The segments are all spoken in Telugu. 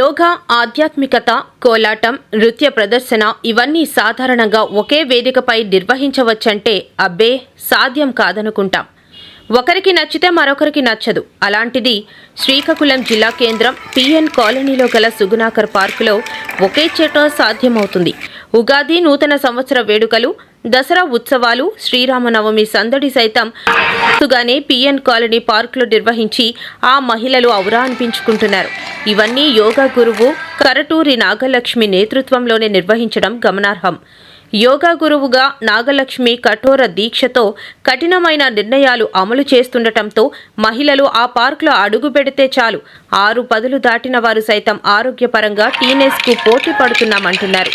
యోగా ఆధ్యాత్మికత కోలాటం నృత్య ప్రదర్శన ఇవన్నీ సాధారణంగా ఒకే వేదికపై నిర్వహించవచ్చంటే అబ్బే సాధ్యం కాదనుకుంటాం. ఒకరికి నచ్చితే మరొకరికి నచ్చదు. అలాంటిది శ్రీకాకుళం జిల్లా కేంద్రం పిఎన్ కాలనీలో గల సుగుణాకర్ పార్కులో ఒకే చోట సాధ్యమవుతుంది. ఉగాది నూతన సంవత్సర వేడుకలు దసరా ఉత్సవాలు శ్రీరామనవమి సందడి సైతం ముందుగానే పిఎన్ కాలనీ పార్కులో నిర్వహించి ఆ మహిళలు ఔరా అనిపించుకుంటున్నారు. ఇవన్నీ యోగా గురువు కరటూరి నాగలక్ష్మి నేతృత్వంలోనే నిర్వహించడం గమనార్హం. యోగా గురువుగా నాగలక్ష్మి కఠోర దీక్షతో కఠినమైన నిర్ణయాలు అమలు చేస్తుండటంతో మహిళలు ఆ పార్కులో అడుగు పెడితే చాలు. ఆరు పదులు దాటిన వారు సైతం ఆరోగ్యపరంగా టీనేజ్కు పోటీ పడుతున్నామంటున్నారు.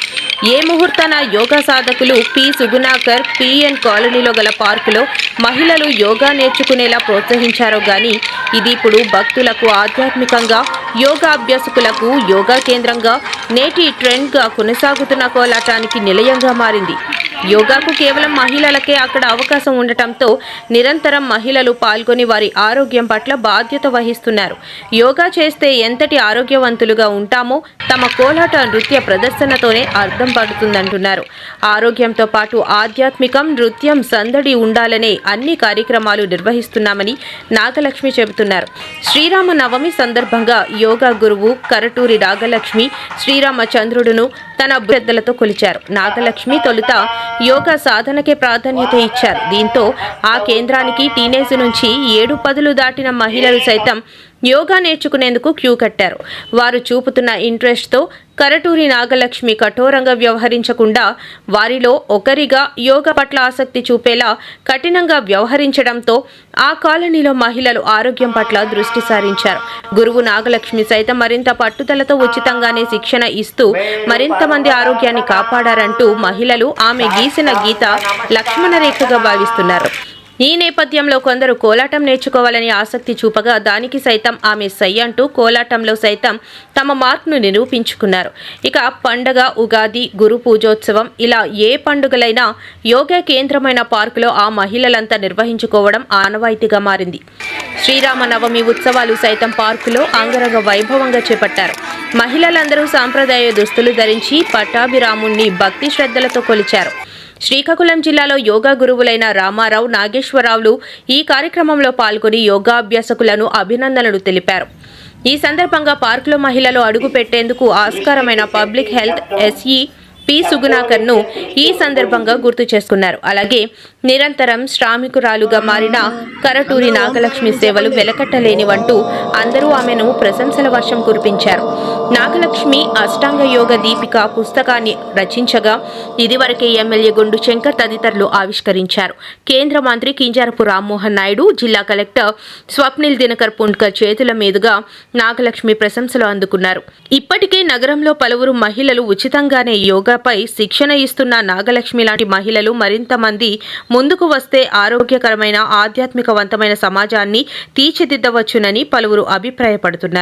ఏ ముహూర్తాన యోగా సాధకులు పి. సుగుణాకర్ పిఎన్ కాలనీలో గల పార్కులో మహిళలు యోగా నేర్చుకునేలా ప్రోత్సహించారో గాని ఇది ఇప్పుడు భక్తులకు ఆధ్యాత్మికంగా యోగా అభ్యాసకులకు యోగా కేంద్రంగా నేటి ట్రెండ్గా కొనసాగుతున్న కోలాటానికి నిలయంగా మారింది. యోగాకు కేవలం మహిళలకే అక్కడ అవకాశం ఉండటంతో నిరంతరం మహిళలు పాల్గొని వారి ఆరోగ్యం పట్ల బాధ్యత వహిస్తున్నారు. యోగా చేస్తే ఎంతటి ఆరోగ్యవంతులుగా ఉంటామో తమ కోలాట నృత్య ప్రదర్శనతోనే అర్థం పడుతుందంటున్నారు. ఆరోగ్యంతో పాటు ఆధ్యాత్మికం నృత్యం సందడి ఉండాలనే అన్ని కార్యక్రమాలు నిర్వహిస్తున్నామని నాగలక్ష్మి చెబుతున్నారు. శ్రీరామ నవమి సందర్భంగా యోగా గురువు కరటూరి నాగలక్ష్మి శ్రీరామచంద్రుడును తన అభ్యర్థులతో కొలిచారు. నాగలక్ష్మి తొలుత యోగా సాధనకే ప్రాధాన్యత ఇచ్చారు. దీంతో ఆ కేంద్రానికి టీనేజ్ నుంచి ఏడు పదులు దాటిన మహిళలు సైతం యోగా నేర్చుకునేందుకు క్యూ కట్టారు. వారు చూపుతున్న ఇంట్రెస్ట్తో కరటూరి నాగలక్ష్మి కఠోరంగా వ్యవహరించకుండా వారిలో ఒకరిగా యోగా పట్ల ఆసక్తి చూపేలా కఠినంగా వ్యవహరించడంతో ఆ కాలనీలో మహిళలు ఆరోగ్యం పట్ల దృష్టి సారించారు. గురువు నాగలక్ష్మి సైతం మరింత పట్టుదలతో ఉచితంగానే శిక్షణ ఇస్తూ మరింత మంది ఆరోగ్యాన్ని కాపాడారంటూ మహిళలు ఆమె గీసిన గీత లక్ష్మణ రేఖగా భావిస్తున్నారు. ఈ నేపథ్యంలో కొందరు కోలాటం నేర్చుకోవాలని ఆసక్తి చూపగా దానికి సైతం ఆమె సై అంటూ కోలాటంలో సైతం తమ మార్క్ను నిరూపించుకున్నారు. ఇక పండగ ఉగాది గురు పూజోత్సవం ఇలా ఏ పండుగలైనా యోగా కేంద్రమైన పార్కులో ఆ మహిళలంతా నిర్వహించుకోవడం ఆనవాయితీగా మారింది. శ్రీరామనవమి ఉత్సవాలు సైతం పార్కులో అంగరంగ వైభవంగా చేపట్టారు. మహిళలందరూ సాంప్రదాయ దుస్తులు ధరించి పట్టాభిరాముణ్ణి భక్తి శ్రద్ధలతో కొలిచారు. శ్రీకాకుళం జిల్లాలో యోగా గురువులైన రామారావు నాగేశ్వరరావులు ఈ కార్యక్రమంలో పాల్గొని యోగాభ్యాసకులను అభినందనలు తెలిపారు. ఈ సందర్భంగా పార్కులో మహిళలు అడుగు పెట్టేందుకు ఆస్కారమైన public health S E P సుగుణాకర్ను ఈ సందర్భంగా గుర్తు చేసుకున్నారు. అలాగే నిరంతరం శ్రామికురాలుగా మారిన కరటూరి నాగలక్ష్మి సేవలు వెలకట్టలేనివంటూ అందరూ ఆమెను ప్రశంసల వర్షం కురిపించారు. నాగలక్ష్మి అష్టాంగ యోగ దీపిక పుస్తకాన్ని రచించగా ఇదివరకే ఎమ్మెల్యే గుండు శంకర్ తదితరులు ఆవిష్కరించారు. కేంద్ర మంత్రి కింజారపు రామ్మోహన్ నాయుడు జిల్లా కలెక్టర్ స్వప్నిల్ దినకర్ పుండ్కర్ చేతుల మీదుగా నాగలక్ష్మి ప్రశంసలు అందుకున్నారు. ఇప్పటికే నగరంలో పలువురు మహిళలు ఉచితంగానే యోగాపై శిక్షణ ఇస్తున్న నాగలక్ష్మి లాంటి మహిళలు మరింత మంది ముందుకు వస్తే ఆరోగ్యకరమైన ఆధ్యాత్మికవంతమైన సమాజాన్ని తీర్చిదిద్దవచ్చునని పలువురు అభిప్రాయపడుతున్నారు.